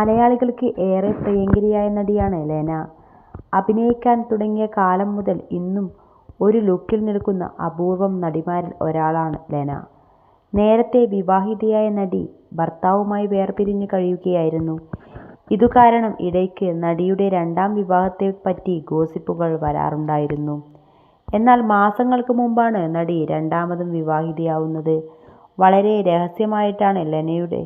മലയാളികൾക്ക് ഏറെ പ്രിയങ്കരിയായ നടിയാണ് ലെന. അഭിനയിക്കാൻ തുടങ്ങിയ കാലം മുതൽ ഇന്നും ഒരു ലുക്കിൽ നിൽക്കുന്ന അപൂർവം നടിമാരിൽ ഒരാളാണ് ലെന. നേരത്തെ വിവാഹിതയായ നടി ഭർത്താവുമായി വേർപിരിഞ്ഞു കഴിയുകയായിരുന്നു. ഇതുകാരണം ഇടയ്ക്ക് നടിയുടെ രണ്ടാം വിവാഹത്തെപ്പറ്റി ഗോസിപ്പുകൾ വരാറുണ്ടായിരുന്നു. എന്നാൽ മാസങ്ങൾക്ക് മുമ്പാണ് നടി രണ്ടാമതും വിവാഹിതയാവുന്നത്. വളരെ രഹസ്യമായിട്ടാണ് ലെനയുടെ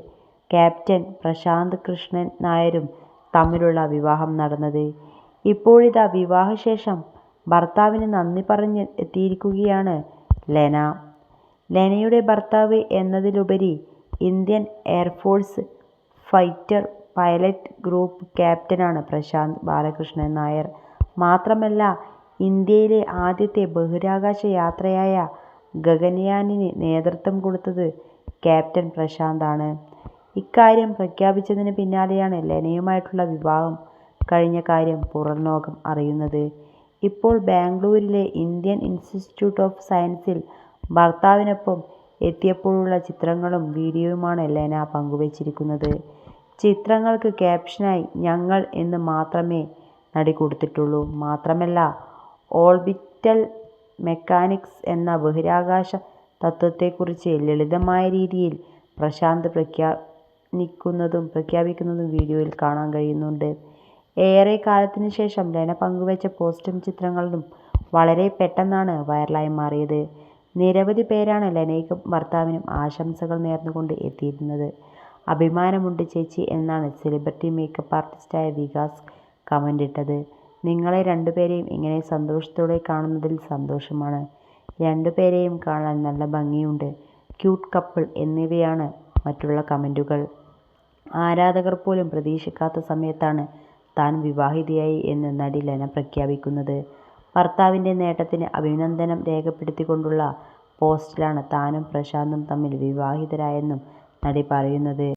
ക്യാപ്റ്റൻ പ്രശാന്ത് കൃഷ്ണൻ നായരും തമ്മിലുള്ള വിവാഹം നടന്നത്. ഇപ്പോഴിതാ വിവാഹശേഷം ഭർത്താവിന് നന്ദി പറഞ്ഞ് എത്തിയിരിക്കുകയാണ് ലെന. ലെനയുടെ ഭർത്താവ് എന്നതിലുപരി Indian air force fighter pilot group ക്യാപ്റ്റനാണ് Prashanth Balakrishnan Nair. മാത്രമല്ല ഇന്ത്യയിലെ ആദ്യത്തെ ബഹിരാകാശ യാത്രയായ ഗഗൻയാനിന് നേതൃത്വം കൊടുത്തത് ക്യാപ്റ്റൻ പ്രശാന്താണ്. ഇക്കാര്യം പ്രഖ്യാപിച്ചതിന് പിന്നാലെയാണ് ലെനയുമായിട്ടുള്ള വിവാഹം കഴിഞ്ഞ കാര്യം പുറംലോകം അറിയുന്നത്. ഇപ്പോൾ ബാംഗ്ലൂരിലെ ഇന്ത്യൻ ഇൻസ്റ്റിറ്റ്യൂട്ട് ഓഫ് സയൻസിൽ ഭർത്താവിനൊപ്പം എത്തിയപ്പോഴുള്ള ചിത്രങ്ങളും വീഡിയോയുമാണ് ലെന പങ്കുവച്ചിരിക്കുന്നത്. ചിത്രങ്ങൾക്ക് ക്യാപ്ഷനായി ഞങ്ങൾ എന്ന് മാത്രമേ നടി കൊടുത്തിട്ടുള്ളൂ. മാത്രമല്ല ഓർബിറ്റൽ മെക്കാനിക്സ് എന്ന ബഹിരാകാശ തത്വത്തെക്കുറിച്ച് ലളിതമായ രീതിയിൽ പ്രശാന്ത് പ്രഖ്യാപിക്കുന്നതും വീഡിയോയിൽ കാണാൻ കഴിയുന്നുണ്ട്. ഏറെ കാലത്തിന് ശേഷം ലെന പങ്കുവച്ച പോസ്റ്റും ചിത്രങ്ങളും വളരെ പെട്ടെന്നാണ് വൈറലായി മാറിയത്. നിരവധി പേരാണ് ലെനയ്ക്കും ഭർത്താവിനും ആശംസകൾ നേർന്നുകൊണ്ട് എത്തിയിരുന്നത്. അഭിമാനമുണ്ട് ചേച്ചി എന്നാണ് സെലിബ്രിറ്റി മേക്കപ്പ് ആർട്ടിസ്റ്റായ വികാസ് കമന്റിട്ടത്. നിങ്ങളെ രണ്ടുപേരെയും ഇങ്ങനെ സന്തോഷത്തോടെ കാണുന്നതിൽ സന്തോഷമാണ്. രണ്ടുപേരെയും കാണാൻ നല്ല ഭംഗിയുണ്ട്. ക്യൂട്ട് കപ്പിൾ എന്നിവയാണ് മറ്റുള്ള കമന്റുകൾ. ആരാധകർ പോലും പ്രതീക്ഷിക്കാത്ത സമയത്താണ് താൻ വിവാഹിതയായി എന്ന് നടി ലെന പ്രഖ്യാപിക്കുന്നത്. ഭർത്താവിന്റെ നേട്ടത്തിന് അഭിനന്ദനം രേഖപ്പെടുത്തിക്കൊണ്ടുള്ള പോസ്റ്റിലാണ് താനും പ്രശാന്തും തമ്മിൽ വിവാഹിതരായെന്നും നടി പറയുന്നത്.